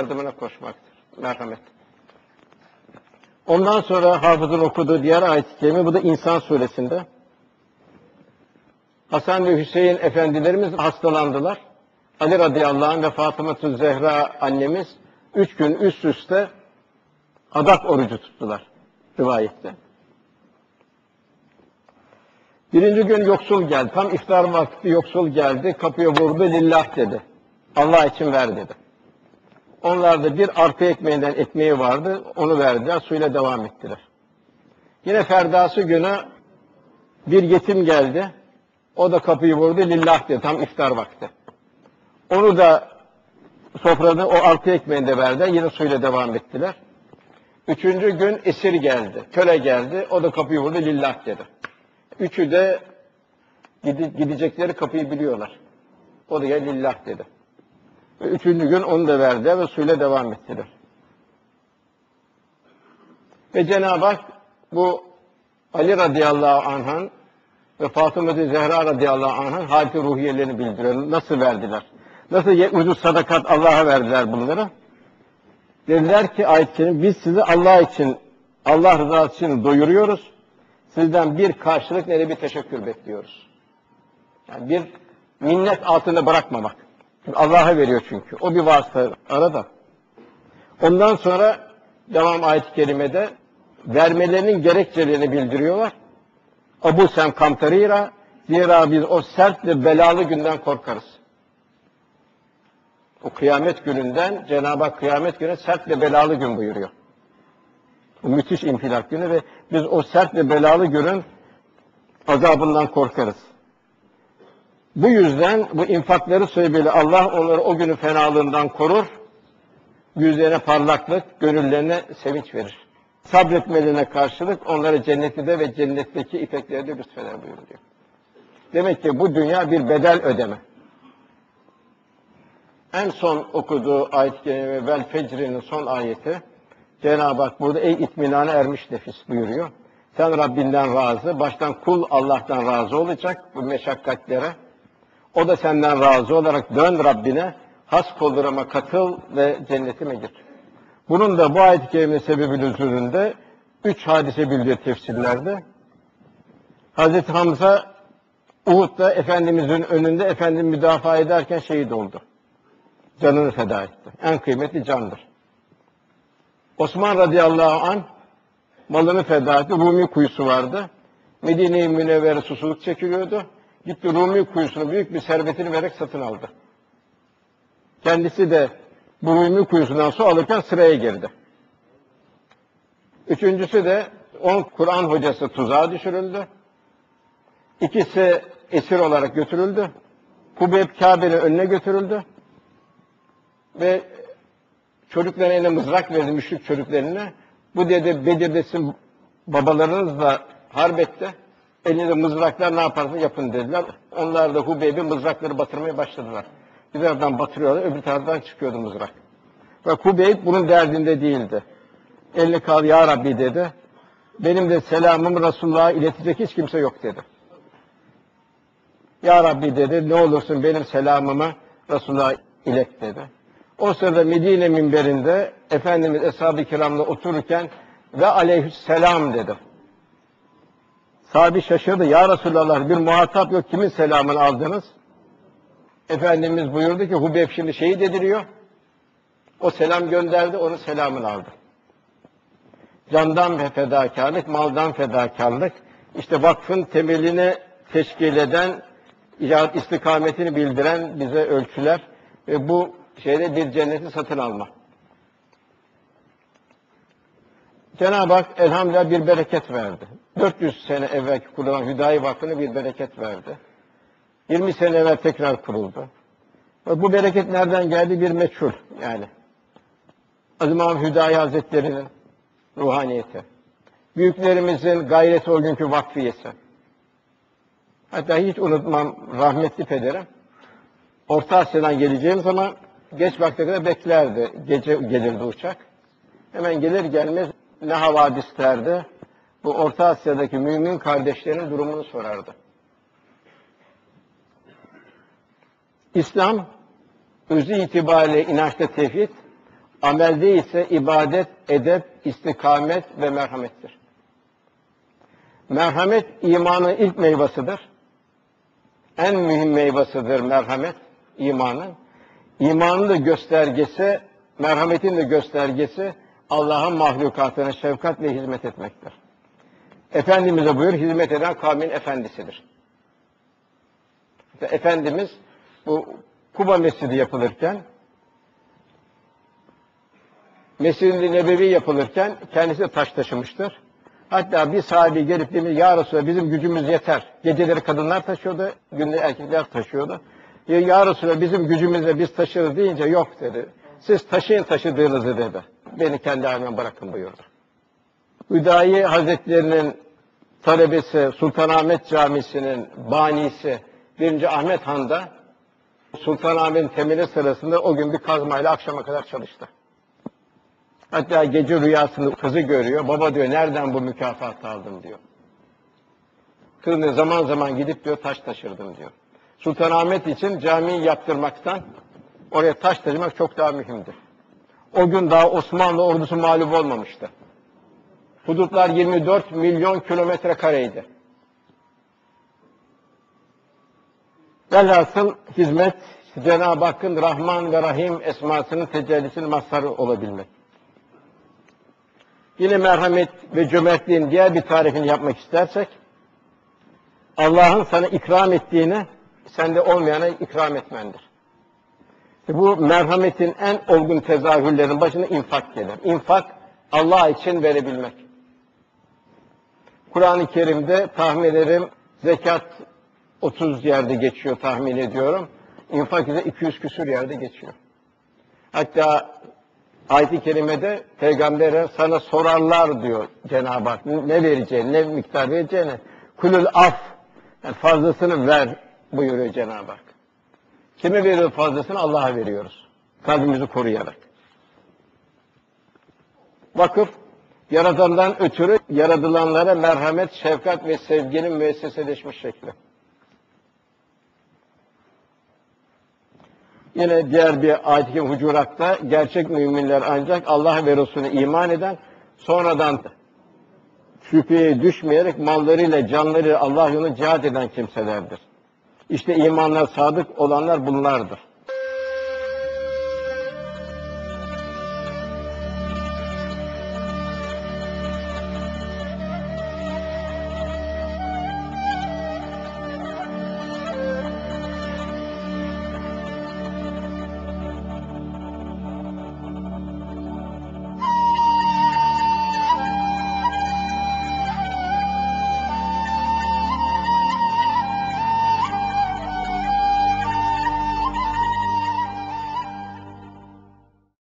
yardımına koşmaktır. Merhamet. Ondan sonra hafızın okuduğu diğer ayet-i kerime bu da İnsan suresinde. Hasan ve Hüseyin efendilerimiz hastalandılar. Ali radıyallahu anh ve Fatıma Zehra annemiz üç gün üst üste adak orucu tuttular rivayette. Birinci gün yoksul geldi. Tam iftar vakti yoksul geldi. Kapıya vurdu. Lillah dedi. Allah için ver dedi. Onlar da bir arpa ekmeğinden ekmeği vardı. Onu verdiler. Suyla devam ettiler. Yine Ferdası günü bir yetim geldi. O da kapıyı vurdu. Lillah dedi. Tam iftar vakti. Onu da sofrada o arpa ekmeğini de verdiler. Yine suyla devam ettiler. Üçüncü gün esir geldi. Köle geldi. O da kapıyı vurdu. Lillah dedi. Üçü de gidecekleri kapıyı biliyorlar. O da ya lillah dedi. Ve üçüncü gün onu da verdi ve suyla devam ettiler. Ve Cenab-ı Hak bu Ali radıyallahu anh'ın ve Fatıma Zehra radıyallahu anh'ın halti ruhiyelerini bildiriyor. Nasıl verdiler? Nasıl ucuz sadakat Allah'a verdiler bunları? Dediler ki ayet biz sizi Allah için, Allah rızası için doyuruyoruz. Sizden bir karşılık ne bir teşekkür bekliyoruz. Yani bir minnet altında bırakmamak. Allah'a veriyor çünkü. O bir vasıta arada. Ondan sonra devam ayet-i kerimede vermelerinin gerekçelerini bildiriyorlar. Abu Sem Kamtarira zira biz o sert ve belalı günden korkarız. O kıyamet gününden Cenab-ı Hak kıyamet günü sert ve belalı gün buyuruyor. O müthiş infilak günü ve biz o sert ve belalı günün azabından korkarız. Bu yüzden bu infakları sebebiyle Allah onları o günün fenalığından korur, yüzlerine parlaklık, gönüllerine sevinç verir. Sabretmelerine karşılık onları cennette ve cennetteki ipeklerde lütfeder buyuruyor. Demek ki bu dünya bir bedel ödeme. En son okuduğu ayet-i kerime Vel Fecri'nin son ayeti Cenab-ı Hak burada ey itminana ermiş nefis buyuruyor. Sen Rabbinden razı, baştan kul Allah'tan razı olacak bu meşakkatlere. O da senden razı olarak dön Rabbine, has koldurama katıl ve cennetime gir. Bunun da bu ayet-i kerime sebebi üzerinde üç hadise bildiği tefsirlerde. Hazreti Hamza Uhud'da Efendimizin önünde Efendim müdafaa ederken şehit oldu. Canını feda etti. En kıymetli candır. Osman radıyallahu an malını feda etti. Rumi kuyusu vardı. Medine-i Münevvere susuzluk çekiliyordu. Gitti Rumi kuyusunu büyük bir servetini vererek satın aldı. Kendisi de bu Rumi kuyusundan su alırken sıraya girdi. Üçüncüsü de on Kur'an hocası tuzağa düşürüldü. İkisi esir olarak götürüldü. Kubeyb Kabe'nin önüne götürüldü. Ve çocuklarına eline mızrak verdi, müşrik çocuklarına. Bu dedi Bedir'de babalarınızla harbette. Elinde mızraklar ne yaparsa yapın dediler. Onlar da Hubeyb'i mızrakları batırmaya başladılar. Bir taraftan batırıyorlar, öbür taraftan çıkıyordu mızrak. Ve Hubeyb bunun derdinde değildi. Elini kal ya Rabbi dedi. Benim de selamımı Resulullah'a iletecek hiç kimse yok dedi. Ya Rabbi dedi ne olursun benim selamımı Resulullah'a ilet dedi. O sırada Medine minberinde Efendimiz Eshab-ı Kiram'la otururken ve aleyhisselam dedi. Sahabi şaşırdı. Ya Resulallah bir muhatap yok. Kimin selamını aldınız? Efendimiz buyurdu ki Hubeyb şimdi şehit ediliyor. O selam gönderdi, onun selamını aldı. Candan ve fedakarlık, maldan fedakarlık, işte vakfın temelini teşkil eden, icraat istikametini bildiren bize ölçüler ve bu şeyde bir cenneti satın alma. Cenab-ı Hak elhamdülillah bir bereket verdi. 400 sene evvel kurulan Hüdayi Vakfı'na bir bereket verdi. 20 sene evvel tekrar kuruldu. Bu bereket nereden geldi? Bir meçhul yani. Aziz İmam Hüdayi Hazretleri'nin ruhaniyeti. Büyüklerimizin gayreti o günkü vakfiyesi. Hatta hiç unutmam rahmetli pederim. Orta Asya'dan geleceğim zaman geç vakte kadar beklerdi. Gece gelirdi uçak. Hemen gelir gelmez ne havadislerdi. Bu Orta Asya'daki mümin kardeşlerin durumunu sorardı. İslam özü itibariyle inançta tevhid, Amelde ise ibadet, edep, istikamet ve merhamettir. Merhamet imanın ilk meyvasıdır. En mühim meyvasıdır merhamet imanın. İmanın da göstergesi, merhametin de göstergesi Allah'ın mahlukatına şefkat ve hizmet etmektir. Efendimiz'e buyur, hizmet eden kavmin efendisidir. İşte Efendimiz bu Kuba Mescidi yapılırken Mescid-i Nebevi yapılırken kendisi taş taşımıştır. Hatta bir sahibi gelip demiş, Ya Resulallah bizim gücümüz yeter. Geceleri kadınlar taşıyordu, gündüz erkekler taşıyordu. Ya Resulallah bizim gücümüzle biz taşırız deyince yok dedi. Siz taşıyın taşıdığınızı dedi. Beni kendi halime bırakın buyurdu. Hüdayi Hazretleri'nin talebesi Sultanahmet Camisi'nin banisi 1. Ahmet Han da Sultanahmet'in temeli sırasında o gün bir kazmayla akşama kadar çalıştı. Hatta gece rüyasında kızı görüyor. Baba diyor nereden bu mükafatı aldım diyor. Kız ne zaman zaman gidip diyor taş taşırdım diyor. Sultanahmet için camiyi yaptırmaktan oraya taş taşımak çok daha mühimdir. O gün daha Osmanlı ordusu mağlup olmamıştı. Hudutlar 24 milyon kilometre kareydi. Velhasıl hizmet Cenab-ı Hakk'ın Rahman ve Rahim esmasının tecellisinin mazharı olabilmek. Yine merhamet ve cömertliğin diğer bir tarifini yapmak istersek, Allah'ın sana ikram ettiğini sende olmayana ikram etmendir. İşte bu merhametin en olgun tezahürlerin başına infak gelir. İnfak Allah için verebilmek. Kur'an-ı Kerim'de tahmin ederim zekat 30 yerde geçiyor tahmin ediyorum. İnfak ise 200 küsur yerde geçiyor. Hatta ayet-i kerimede peygambere sana sorarlar diyor Cenab-ı Hak. Ne vereceğini, ne miktar vereceğini. Kulül af, yani fazlasını ver buyuruyor Cenab-ı Hak. Kime veriyor fazlasını? Allah'a veriyoruz. Kalbimizi koruyarak. Vakıf, Yaradandan ötürü yaradılanlara merhamet, şefkat ve sevginin müesseseleşmiş şekli. Yine diğer bir ayet-i hucuratta gerçek müminler ancak Allah ve Resulüne iman eden sonradan şüpheye düşmeyerek mallarıyla canlarıyla Allah yolunda cihat eden kimselerdir. İşte imanlar sadık olanlar bunlardır.